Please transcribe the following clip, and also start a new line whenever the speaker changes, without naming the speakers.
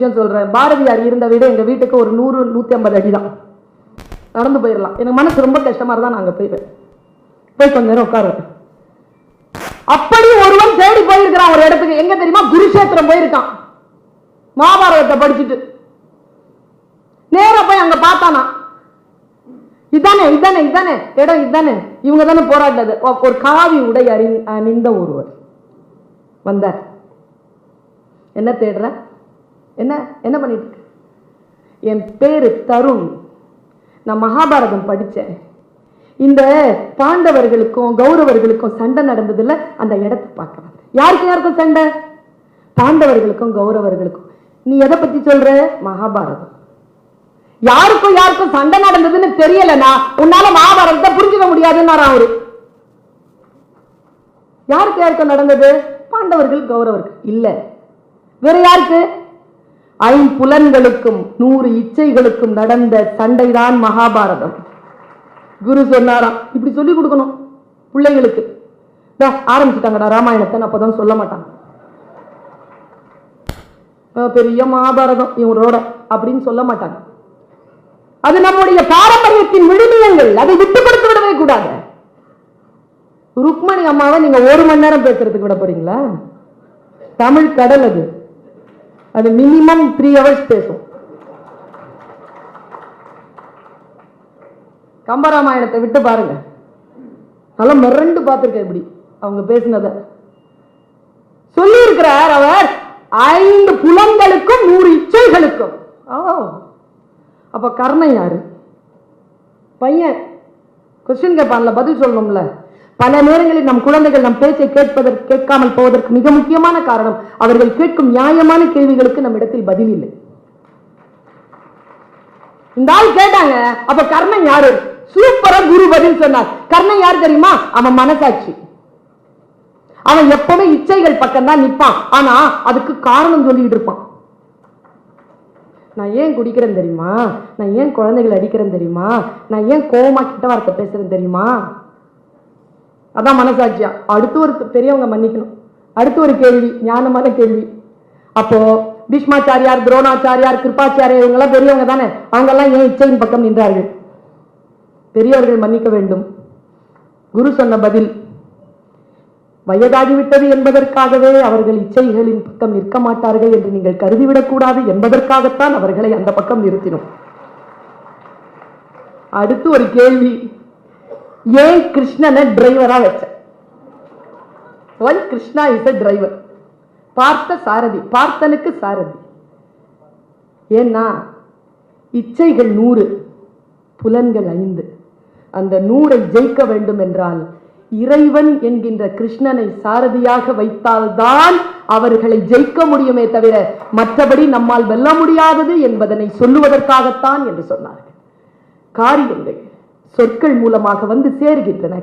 விஷயம் சொல்றேன். பாரதியார் இருந்த வீடு எங்கள் வீட்டுக்கு ஒரு நூறு நூத்தி ஐம்பது அடி தான் நடந்து போயிடலாம் எனக்கு மனசு ரொம்ப கஷ்டமாக இருந்தால் நான் அங்கே போயிடுவேன் போய் கொஞ்ச நேரம் உட்காருவேன். அப்படி ஒருவன் தேடி போயிருக்கிறான் ஒரு இடத்துக்கு. எங்க தெரியுமா? குருஷேத்திரம் போயிருக்கான். மகாபாரதத்தை படிச்சுட்டு. நேரா போய் அங்க பார்த்தானா? இதானே இதானே இதானே. இடம் இதானே. இவங்க தானே போராடினது. ஒரு காவி உடை அறி அணிந்த ஒருவர். வந்தார். என்ன தேடுற? என்ன என்ன பண்ணிட்டு என் பேர் தருண். நான் மகாபாரதம் படிச்சேன். இந்த பாண்டவர்களுக்கும் கௌரவர்களுக்கும் சண்டை நடந்ததில் அந்த இடத்தை பார்க்கலாம் யாருக்கு யாருக்கும் சண்டை? பாண்டவர்களுக்கும் கௌரவர்களுக்கும். நீ எதை பற்றி சொல்ற? மகாபாரதம். யாருக்கும் யாருக்கும் சண்டை நடந்ததுன்னு தெரியலனா உன்னால மகாபாரதத்தை புரிஞ்சுக்க முடியாதுன்னு அவரு? யாருக்கு யாருக்கும் நடந்தது? பாண்டவர்கள் கௌரவர்கள். இல்ல. வேற யாருக்கு? ஐம்புலன்களுக்கும் நூறு இச்சைகளுக்கும் நடந்த சண்டைதான் மகாபாரதம். குரு சொன்னாராம் இப்படி சொல்லி கொடுக்கணும் பிள்ளைங்களுக்கு ஆரம்பிச்சுட்டாங்கடா ராமாயணத்தை நான் அப்பதான் சொல்ல மாட்டாங்க. பெரிய மகாபாரதம் இவரோட அப்படின்னு சொல்ல மாட்டாங்க. அது நம்முடைய பாரம்பரியத்தின் விழுமியங்கள் அதை விட்டு கொடுத்து விடவே கூடாது. ருக்மணி அம்மாவை நீங்க ஒரு மணி நேரம் பேசுறதுக்கு விட போறீங்களா? தமிழ் கடல் அது. அது மினிமம் த்ரீ ஹவர்ஸ் பேசும். கம்பராமாயணத்தை விட்டு பாருங்க. நல்லா மிரண்டு பார்த்துருக்கேன் இப்படி. அவங்க பேசினதை. சொல்லியிருக்கிறார் அவர் ஐந்து புலங்களுக்கும் நூறு இச்சைகளுக்கும். ஓ. அப்ப கர்ணன் யாரு? பையன். கொஸ்டின் கேட்பான்ல பதில் சொல்லணும்ல. பல நேரங்களில் நம் குழந்தைகள் நம் பேச்சை கேட்பதற்கு கேட்காமல் போவதற்கு மிக முக்கியமான காரணம் அவர்கள் கேட்கும் நியாயமான கேள்விகளுக்கு நம் இடத்தில் பதில் இல்லை. இந்த ஆள் கேட்டாங்க அப்ப கர்ணன் யாரு? சூப்பரா குரு பதில் சொன்னார். கர்ணன் யார் தெரியுமா? அவன் மனசாட்சி. அவன் எப்பவுமே இச்சைகள் பக்கம் தான் நிற்பான் ஆனா அதுக்கு காரணம் சொல்லிட்டு இருப்பான். நான் ஏன் குடிக்கிறேன் தெரியுமா? நான் ஏன் குழந்தைகள் அடிக்கிறேன் தெரியுமா? நான் ஏன் கோவமா கிட்ட வார்த்தை பேசுறேன் தெரியுமா? அதான் மனசாட்சியா. அடுத்து ஒரு பெரியவங்க மன்னிக்கணும். அடுத்து ஒரு கேள்வி ஞானமான கேள்வி. அப்போ பீஷ்மாச்சாரியார் துரோணாச்சாரியார் கிருபாச்சாரியார் இவங்கெல்லாம் பெரியவங்க தானே? அவங்கெல்லாம் ஏன் இச்சையின் பக்கம் நின்றார்கள்? பெரியவர்கள் மன்னிக்க வேண்டும். குரு சொன்ன பதில் வயதாகிவிட்டது என்பதற்காகவே அவர்கள் இச்சைகளின் பக்கம் நிற்க மாட்டார்கள் என்று நீங்கள் கருதிவிடக்கூடாது என்பதற்காகத்தான் அவர்களை அந்த பக்கம் நிறுத்தினோம். அடுத்து ஒரு கேள்வி ஏன் கிருஷ்ணனை டிரைவரா வச்ச? One Krishna is a driver Parthasarathy பார்த்தனுக்கு சாரதி. ஏன்னா இச்சைகள் நூறு புலன்கள் ஐந்து. அந்த நூறை ஜெயிக்க வேண்டும் என்றால் இறைவன் என்கின்ற கிருஷ்ணனை சாரதியாக வைத்தால்தான் அவர்களை ஜெயிக்க முடியுமே தவிர மற்றபடி நம்மால் வெல்ல முடியாதது என்பதனை சொல்லுவதற்காகத்தான் என்று சொன்னார்கள். காரியங்கள். சொற்கள் மூலமாக வந்து சேர்கின்றன.